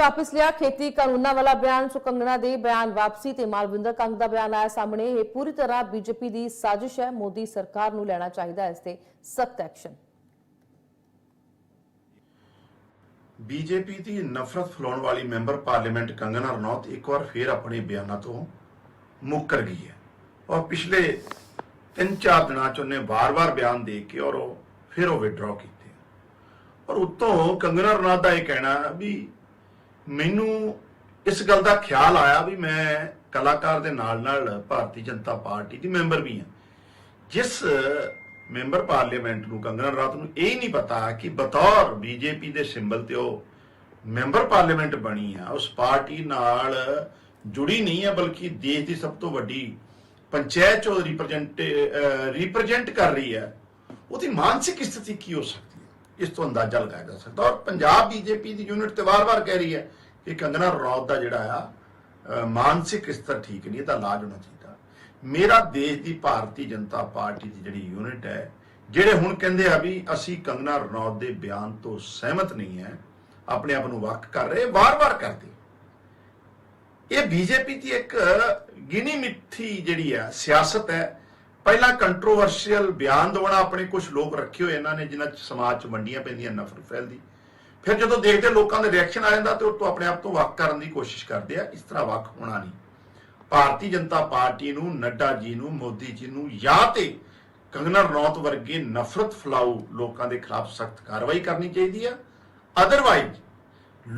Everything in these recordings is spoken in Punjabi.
ਵਾਪਸ ਲਿਆ। ਖੇਤੀ ਕਾਨੂੰਨਾਂ ਵਾਲਾ ਬਿਆਨ ਸੋ ਦੇ ਬਿਆਨ ਵਾਪਸੀ ਤੇ ਮਾਲਵਿੰਦਰ ਕੰਗ ਦਾ ਬਿਆਨ ਆਇਆ ਸਾਹਮਣੇ। ਇਹ ਪੂਰੀ ਤਰ੍ਹਾਂ ਬੀਜੇਪੀ ਦੀ ਸਾਜ਼ਿਸ਼ ਹੈ। ਮੋਦੀ ਸਰਕਾਰ ਨੂੰ ਲੈਣਾ ਚਾਹੀਦਾ ਇਸ ਤੇ ਸਖਤ ਐਕਸ਼ਨ। ਬੀਜੇਪੀ ਦੀ ਨਫ਼ਰਤ ਫੈਲਾਉਣ ਵਾਲੀ ਮੈਂਬਰ ਪਾਰਲੀਮੈਂਟ ਕੰਗਨਾ ਰਣੌਤ ਇੱਕ ਵਾਰ ਫੇਰ ਆਪਣੇ ਬਿਆਨਾਂ ਤੋਂ ਮੁੱਕਰ ਗਈ ਹੈ। ਔਰ ਪਿਛਲੇ 3-4 ਦਿਨਾਂ ਚ ਉਹਨੇ ਵਾਰ-ਵਾਰ ਬਿਆਨ ਦੇ ਕੇ ਔਰ ਉਹ ਫਿਰ ਉਹ ਵਿਡਰਾਅ ਕੀਤੇ। ਔਰ ਉਤੋਂ ਕੰਗਨਾ ਰਣੌਤ ਦਾ ਇਹ ਕਹਿਣਾ ਵੀ ਮੈਨੂੰ ਇਸ ਗੱਲ ਦਾ ਖਿਆਲ ਆਇਆ ਵੀ ਮੈਂ ਕਲਾਕਾਰ ਦੇ ਨਾਲ-ਨਾਲ ਭਾਰਤੀ ਜਨਤਾ ਪਾਰਟੀ ਦੀ ਮੈਂਬਰ ਵੀ ਹਾਂ। ਜਿਸ ਮੈਂਬਰ ਪਾਰਲੀਮੈਂਟ ਨੂੰ ਕੰਗਨਾ ਰਾਤ ਨੂੰ ਇਹ ਨਹੀਂ ਪਤਾ ਕਿ ਬਤੌਰ ਬੀਜੇਪੀ ਦੇ ਸਿੰਬਲ ਤੇ ਉਹ ਮੈਂਬਰ ਪਾਰਲੀਮੈਂਟ ਬਣੀ ਆ, ਉਸ ਪਾਰਟੀ ਨਾਲ ਜੁੜੀ ਨਹੀਂ ਹੈ ਬਲਕਿ ਦੇਸ਼ ਦੀ ਸਭ ਤੋਂ ਵੱਡੀ ਪੰਚਾਇਤ ਉਹ ਰਿਪਰੈਜ਼ੈਂਟ ਰਿਪਰੈਜ਼ੈਂਟ ਕਰ ਰਹੀ ਹੈ ਉਹਦੀ ਮਾਨਸਿਕ ਸਥਿਤੀ ਕੀ ਹੋ ਸਕਦੀ? ਇਸ ਤੋਂ ਅੰਦਾਜ਼ਾ ਲਗਾਇਆ ਜਾ ਸਕਦਾ। ਔਰ ਪੰਜਾਬ ਬੀਜੇਪੀ ਦੀ ਯੂਨਿਟ ਤੇ ਵਾਰ-ਵਾਰ ਕਹਿ ਰਹੀ ਹੈ ਕਿ ਕੰਗਨਾ ਰਣੌਤ ਦਾ ਜਿਹੜਾ ਆ ਮਾਨਸਿਕ ਸਤਰ ਠੀਕ ਨਹੀਂ, ਇਹਦਾ ਇਲਾਜ ਹੋਣਾ ਚਾਹੀਦਾ। ਮੇਰਾ ਦੇਸ਼ ਦੀ ਭਾਰਤੀ ਜਨਤਾ ਪਾਰਟੀ ਦੀ ਜਿਹੜੀ ਯੂਨਿਟ ਹੈ, ਜਿਹੜੇ ਹੁਣ ਕਹਿੰਦੇ ਆ ਵੀ ਅਸੀਂ ਕੰਗਨਾ ਰਣੌਤ ਦੇ ਬਿਆਨ ਤੋਂ ਸਹਿਮਤ ਨਹੀਂ ਹੈ, ਆਪਣੇ ਆਪ ਨੂੰ ਵੱਖ ਕਰ ਰਹੇ, ਵਾਰ-ਵਾਰ ਕਰਦੇ। ਇਹ ਬੀਜੇਪੀ ਦੀ ਇੱਕ ਗਿਣੀ ਮਿੱਠੀ ਜਿਹੜੀ ਹੈ ਸਿਆਸਤ ਹੈ ਪਹਿਲਾਂ ਕੰਟਰੋਵਰਸ਼ੀਅਲ ਬਿਆਨ ਦਵਾਉਣਾ ਆਪਣੇ ਕੁਝ ਲੋਕ ਰੱਖੇ ਹੋਏ ਇਹਨਾਂ ਨੇ, ਜਿਨ੍ਹਾਂ ਸਮਾਜ ਚ ਵੰਡੀਆਂ ਪੈਂਦੀਆਂ ਨਫ਼ਰਤ ਫੈਲਦੀ। ਫਿਰ ਜਦੋਂ ਦੇਖਦੇ ਲੋਕਾਂ ਦੇ ਰਿਐਕਸ਼ਨ ਆ ਜਾਂਦਾ ਤੇ ਉਹ ਤੋਂ ਆਪਣੇ ਆਪ ਤੋਂ ਵੱਖ ਕਰਨ ਦੀ ਕੋਸ਼ਿਸ਼ ਕਰਦੇ ਆ, ਇਸ ਤਰ੍ਹਾਂ ਵੱਖ ਹੋਣਾ ਨਹੀਂ। ਭਾਰਤੀ ਜਨਤਾ ਪਾਰਟੀ ਨੂੰ, ਨੱਡਾ ਜੀ ਨੂੰ, ਮੋਦੀ ਜੀ ਨੂੰ ਜਾਂ ਤੇ ਕੰਗਨਾ ਰਣੌਤ ਵਰਗੇ ਨਫ਼ਰਤ ਫਲਾਊ ਲੋਕਾਂ ਦੇ ਖਿਲਾਫ ਸਖਤ ਕਾਰਵਾਈ ਕਰਨੀ ਚਾਹੀਦੀ ਆ। ਅਦਰਵਾਈਜ਼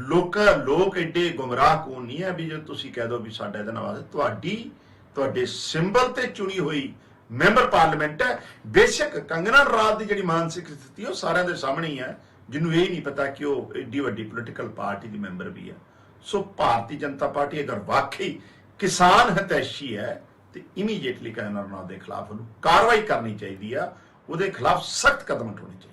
ਲੋਕ ਲੋਕ ਐਡੇ ਗੁੰਮਰਾਹ ਕੋਣ ਨਹੀਂ ਹੈ ਵੀ ਜੇ ਤੁਸੀਂ ਕਹਿ ਦੋ ਵੀ ਸਾਡਾ ਇਹਦਾ ਨਵਾਜ਼ ਤੁਹਾਡੀ ਤੁਹਾਡੇ ਸਿੰਬਲ ਤੇ ਚੁਣੀ ਹੋਈ ਮੈਂਬਰ ਪਾਰਲੀਮੈਂਟ ਹੈ। ਬੇਸ਼ੱਕ ਕੰਗਨਾ ਰਣੌਤ ਦੀ ਜਿਹੜੀ ਮਾਨਸਿਕ ਸਥਿਤੀ ਉਹ ਸਾਰਿਆਂ ਦੇ ਸਾਹਮਣੇ ਹੀ ਹੈ। ਜਿਹਨੂੰ ਇਹ ਨਹੀਂ ਪਤਾ ਕਿ ਉਹ ਏਡੀ ਵੱਡੀ ਪੋਲੀਟੀਕਲ ਪਾਰਟੀ ਦੀ ਮੈਂਬਰ ਵੀ ਹੈ। ਸੋ ਭਾਰਤੀ ਜਨਤਾ ਪਾਰਟੀ ਅਗਰ ਵਾਕਈ ਕਿਸਾਨ ਹਤੈਸ਼ੀ ਹੈ, ਤੇ ਇਮੀਡੀਏਟਲੀ ਕੰਗਨਾ ਰਣੌਤ ਦੇ ਖਿਲਾਫ ਉਹਨੂੰ ਕਾਰਵਾਈ ਕਰਨੀ ਚਾਹੀਦੀ ਆ। ਉਹਦੇ ਖਿਲਾਫ ਸਖਤ ਕਦਮ ਉਠਾਉਣੇ ਚਾਹੀਦੇ